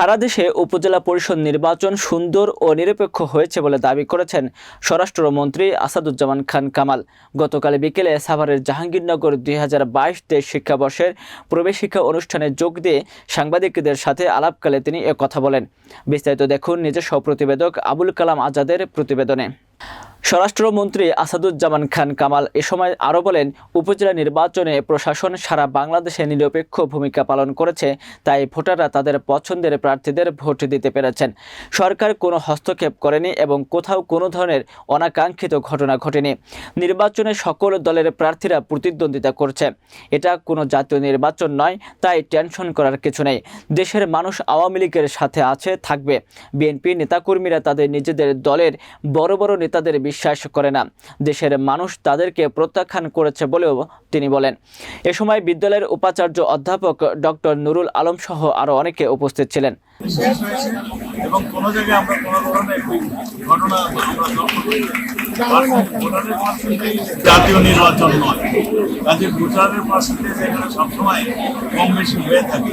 সারা দেশে উপজেলা পরিষদ নির্বাচন সুন্দর ও নিরপেক্ষ হয়েছে বলে দাবি করেছেন স্বরাষ্ট্রমন্ত্রী আসাদুজ্জামান খান কামাল। গতকাল বিকেলে সাভারের জাহাঙ্গীরনগর দুই হাজার বাইশ তেইশ শিক্ষাবর্ষের প্রবেশিক্ষা অনুষ্ঠানে যোগ দিয়ে সাংবাদিকদের সাথে আলাপকালে তিনি কথা বলেন। বিস্তারিত দেখুন নিজস্ব প্রতিবেদক আবুল কালাম আজাদের প্রতিবেদনে। স্বরাষ্ট্রমন্ত্রী আসাদুজ্জামান খান কামাল এ সময় আরও বলেন, উপজেলা নির্বাচনে প্রশাসন সারা বাংলাদেশে নিরপেক্ষ ভূমিকা পালন করেছে, তাই ভোটাররা তাদের পছন্দের প্রার্থীদের ভোট দিতে পেরেছেন। সরকার কোনো হস্তক্ষেপ করেনি এবং কোথাও কোনো ধরনের অনাকাঙ্ক্ষিত ঘটনা ঘটেনি। নির্বাচনে সকল দলের প্রার্থীরা প্রতিদ্বন্দ্বিতা করছে। এটা কোনো জাতীয় নির্বাচন নয়, তাই টেনশন করার কিছু নেই। দেশের মানুষ আওয়ামী লীগের সাথে আছে, থাকবে। বিএনপি নেতাকর্মীরা তাদের নিজেদের দলের বড় বড় নেতাদের বিশ্বাস করে না। দেশের মানুষ তাদেরকে প্রত্যাখ্যান করেছে বলেও তিনি বলেন। এ সময় বিদ্যালয়ের উপাচার্য অধ্যাপক ডক্টর নুরুল আলম সহ আরও অনেকে উপস্থিত ছিলেন। জাতীয় নির্বাচন নয়। কাজে ভোটারের পার্সেন্টেজ এখানে সবসময় কম বেশি হয়ে থাকে।